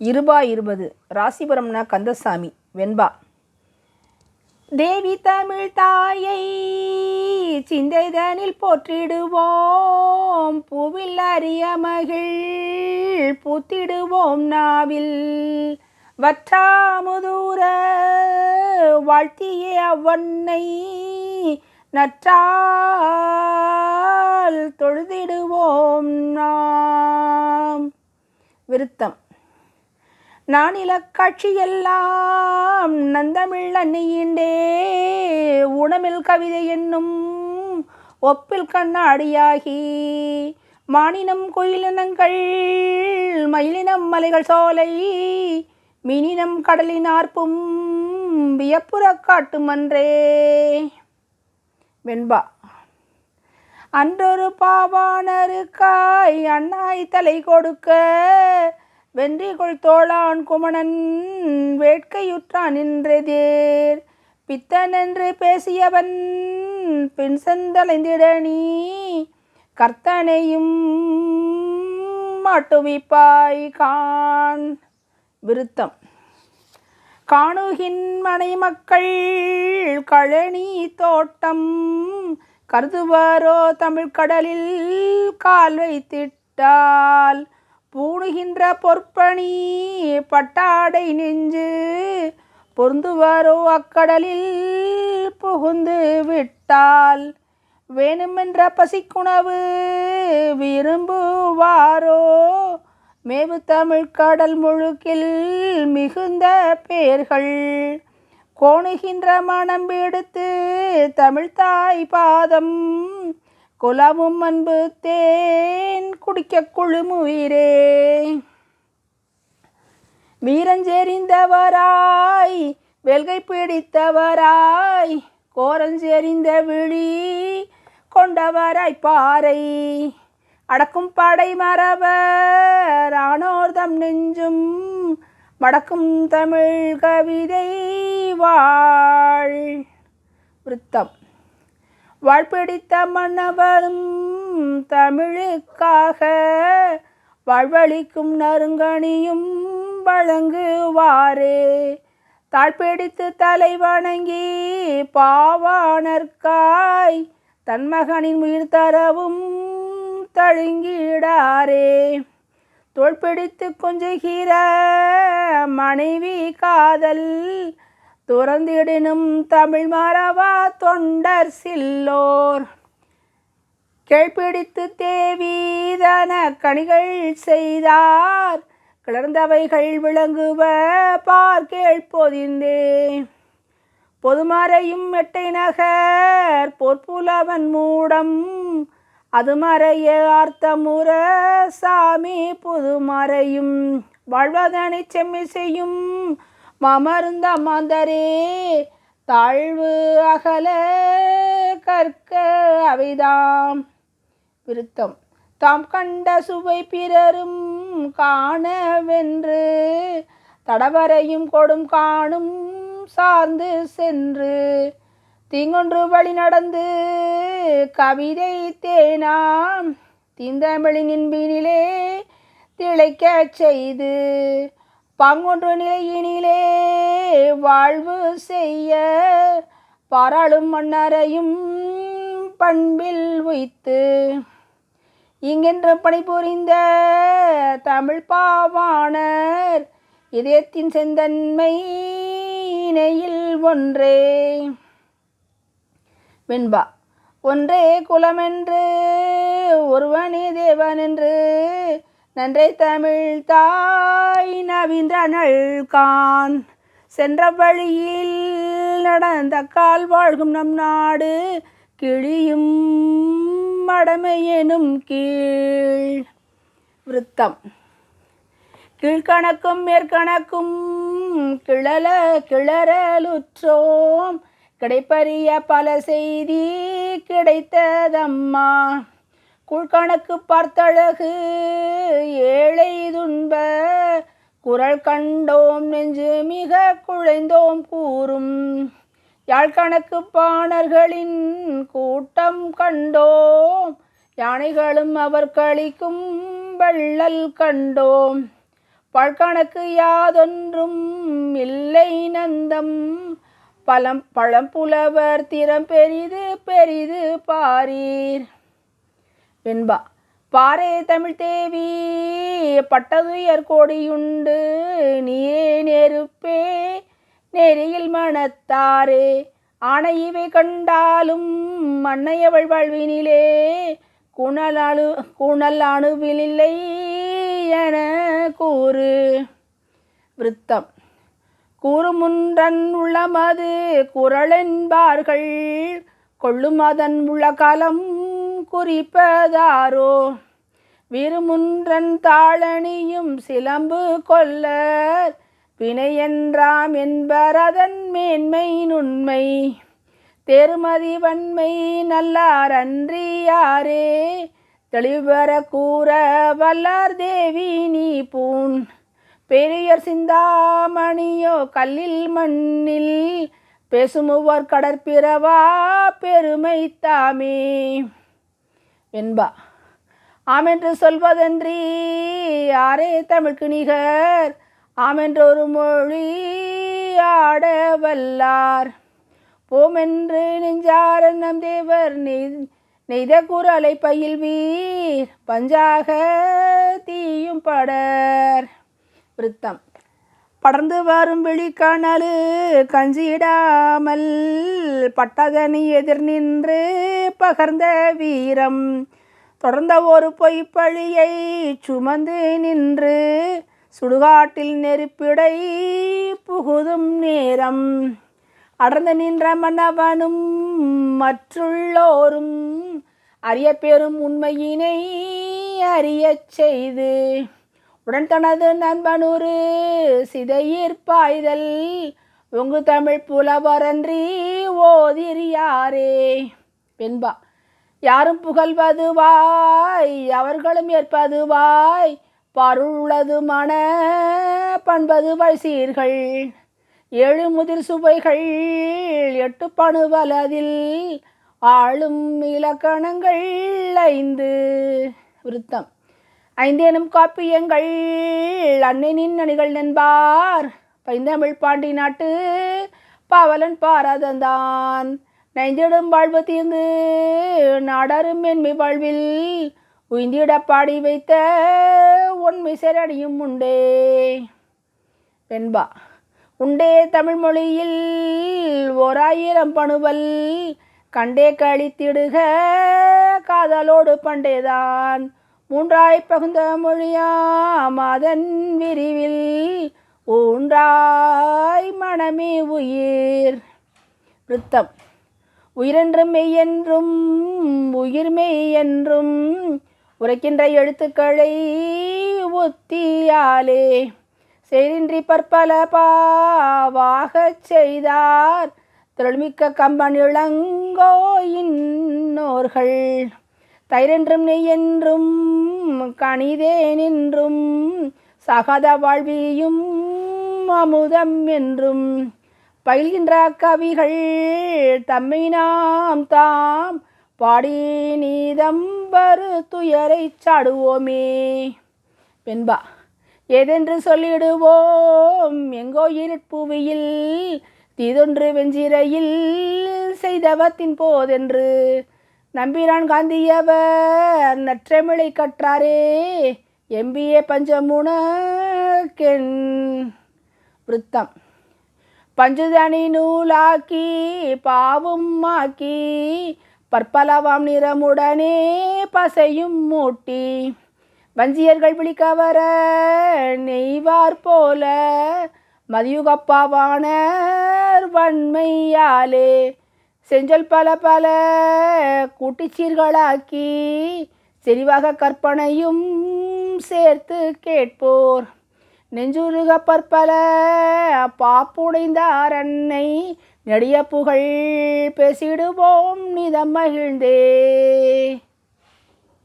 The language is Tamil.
இருபா இருபது. ராசிபுரம்னா கந்தசாமி வெண்பா. தேவி தமிழ் தாயை சிந்தைதனில் போற்றிடுவோம். பூவில் அரிய மகிழ் பூத்திடுவோம் நாவில். வற்றாமுதூர வாழ்த்திய அவ்வன்னை நற்றால் தொழுதிடுவோம் நாம். விருத்தம். நானில காட்சியெல்லாம் நந்தமிழ் அன்னியின்றே உணமில் கவிதை என்னும் ஒப்பில் கண்ணாடியாகி மானினம் குயிலினங்கள் மயிலினம் மலைகள் சோலை மினினம் கடலின் ஆர்ப்பும் வியப்புற காட்டுமன்றே வெண்பா. அன்றொரு பாவானருக்காய் அண்ணாய் தலை கொடுக்க வென்றிகொள் தோளான் குமணன் வேட்கையுற்றான் நின்றதேர். பித்தனென்று பேசியவன் பின் செந்தலைந்திட நீ கர்த்தனையும் மாட்டுவிப்பாய் கான் விருத்தம். காணுகின் மனைமக்கள் கழனி தோட்டம் கருதுவாரோ தமிழ்கடலில் கால் வைத்திட்டால் பூணுகின்ற பொற்பணி பட்டாடை நெஞ்சு பொருந்துவாரோ அக்கடலில் புகுந்து விட்டால் வேணுமென்ற பசிக்குணவு விரும்புவாரோ? மேவு தமிழ் கடல் முழுக்கில் மிகுந்த பேர்கள் கோணுகின்ற மனம் எடுத்து தமிழ்தாய் பாதம் குலமும் அன்பு தேன் குடிக்க குழுமுயிரே. வீரஞ்செறிந்தவராய் வெல்கை பிடித்தவராய் கோரஞ்செறிந்த விழி கொண்டவராய் பாறை. அடக்கும் படை மறவர் ஆனோர்தம் நெஞ்சும் மடக்கும் தமிழ் கவிதை வாழ். விருத்தம். வாழ்பிடித்த மன்னவரும் தமிழுக்காக வாழ்வழிக்கும் நறுங்கணியும் வழங்குவாரே. தாழ்பிடித்து தலை வணங்கி பாவானர்க்காய் தன் மகனின் உயிர் தரவும் தழுங்கிடாரே. தோள்பிடித்து கொஞ்சுகிற மனைவி காதல் துறந்திடினும் தமிழ் மறவா தொண்டர் சில்லோர். கேள்பிடித்து தேவீதன கணிகள் செய்தார். கிளர்ந்தவைகள் விளங்குவ பார்க்கேள் பொதிந்தே பொதுமறையும் மெட்டை நகர் பொற்புலவன் மூடம். அது மறைய ஆர்த்தமுற சாமி புதுமறையும். வாழ்வதனை செம்மி செய்யும் மமருந்த மாந்தரே தாழ்வு அகல கற்க அவைதாம். விருத்தம். தாம் கண்ட சுவை பிறரும் காணவென்று தடவரையும் கொடும் காணும் சார்ந்து சென்று தீங்கொன்று வழி நடந்து கவிதை தேனாம். தீந்தமிழின் இன்பினிலே திளைக்கச் செய்து பங்கொன்று நிலையினிலே வாழ்வு செய்ய பாராளும் மன்னரையும் பண்பில் உய்த்து. இங்கென்று பணிபுரிந்த தமிழ் பாவாணர் இதயத்தின் செந்தன்மை இணையில் ஒன்றே. வெண்பா ஒன்றே குலமென்று ஒருவனே தேவனென்று நன்றே தமிழ் தா நவீந்திரனள் கான் சென்ற வழியில் நடந்த கால் வாழ்கும் நம் நாடு கிழியும் மடமையெனும் கீழ். விருத்தம். கீழ்கணக்கும் மேற்கணக்கும் கிளல கிளறலுற்றோம். கிடைப்பறிய பல செய்தி கிடைத்ததம்மா. குழ்கணக்கு பார்த்தழகு ஏழை துன்ப குரல் கண்டோம் நெஞ்சு மிக குழைந்தோம் கூறும். யாழ்கணக்கு பாணர்களின் கூட்டம் கண்டோம் யானைகளும் அவர் கழிக்கும் வள்ளல் கண்டோம். பழ்கணக்கு யாதொன்றும் இல்லை நந்தம் பழம் பழம்புலவர் திறம் பெரிது பெரிது பாரீர். வெண்பா பாரே தமிழ் தேவி பட்டதுயர் கோடியுண்டு நீரே நெருப்பே நெறியில் மனத்தாரே ஆனை இவை கண்டாலும் மன்னையவள் வாழ்வினிலே குணலானு குணல் அணுவிலில்லை என கூறு. விருத்தம். கூறுமுன்றன் உள்ளமது குரலென்பார்கள் கொள்ளும் அதன் உள்ள காலம் குறிப்பதாரோ? விருமுன்றன் தாளணியும் சிலம்பு கொல்லர். வினையென்றாம் என்பர் அதன் மேன்மை நுண்மை. தேருமதி வன்மை நல்லார் அன்றியாரே. தெளிவர கூற வல்லார் தேவி நீ பூன் பெரியர் சிந்தாமணியோ கல்லில் மண்ணில். பேசுமுவர் கடற்பிறவா பெருமை தாமே. என்பா. ஆமென்று சொல்வதன்றி யாரே தமிழ்க்கு நிகர் ஆமென்றொரு மொழி ஆட வல்லார் போமென்று நெஞ்சார நம் தேவர் நெய் நெய்த குரலை பயில்வீர் பஞ்சாக தீயும் படர். விருத்தம். படர்ந்து வரும் வெளிக்கணலு கஞ்சிடாமல் பட்டதனி எதிர் நின்று பகர்ந்த வீரம். தொடர்ந்த ஒரு பொய்ப்பழியை சுமந்து நின்று சுடுகாட்டில் நெருப்பிடை புகுதும் நேரம். அடர்ந்து நின்ற மன்னவனும் மற்றுள்ளோரும் அறிய பெறும் உண்மையினை அறியச் செய்து உடன் தனது நண்பனூறு சிதையீர்ப்பாய்தல் உங்கு தமிழ் புலவரன்றி ஓதிர் யாரே வெண்பா யாரும் புகழ்வதுவாய் அவர்களும் ஏற்பதுவாய் பருளது மன பண்பது வழிசீர்கள் ஏழு முதிர் சுவைகள் எட்டு பணுவலதில் ஆளும் இலக்கணங்கள் ஐந்து. விருத்தம். ஐந்தேனும் காப்பியங்கள் அன்னையின் அணிகள் நண்பார். பைந்தமிழ் பாண்டி நாட்டு பாவலன் பாராதந்தான். நைந்திடும் வாழ்வு தீர்ந்து நாடரும் என்மை வாழ்வில் உய்ந்திட பாடி வைத்த உண்மை சரணியும் உண்டே. வெண்பா உண்டே தமிழ் மொழியில் ஓராயிரம் பணுவல் கண்டே கழித்திடுக காதலோடு பண்டேதான். மூன்றாய் பகுந்த மொழியாம் அதன் விரிவில் ஊன்றாய் மனமே உயிர். விருத்தம் உயிரென்றும் மெய்யென்றும் உயிர் மெய்யென்றும் உரைக்கின்ற எழுத்துக்களை ஒத்தியாலே செய்தின்றி பற்பல பாவாகச் செய்தார் திரள்மிக்க கம்பன் இளங்கோ இன்னோர்கள். தயிரென்றும் நெய்யென்றும் என்றும் கணிதேன் சகத வாழ்வியும் அமுதம் என்றும். பயில்கின்ற கவிகள் தம்மை நாம் தாம் பாடி நீதம்பரு துயரை சாடுவோமே. பெண்பா ஏதென்று சொல்லிடுவோம்? எங்கோ இருட்புவியில் தீதொன்று வெஞ்சிரையில் செய்தவத்தின் போதென்று. நம்பிரான் காந்தியவர் நற்றமிழை கற்றாரே. எம்பிஏ பஞ்சமுனக்கென் விருத்தம். பஞ்சுதனி நூலாக்கி பாவும் ஆக்கி பற்பலவாம் நிறமுடனே பசையும் மூட்டி. வஞ்சியர்கள் விழிக்கவர நெய்வார் போல மதியுகப்பாவான வன்மையாலே. செஞ்சல் பல பல கூட்டிச்சீர்களாக்கி செறிவாக கற்பனையும் சேர்த்து கேட்போர். நெஞ்சுருக பற்பல பாப்புடைந்தாரன்னை நெடிய புகழ் பேசிடுவோம் நிதம் மகிழ்ந்தே.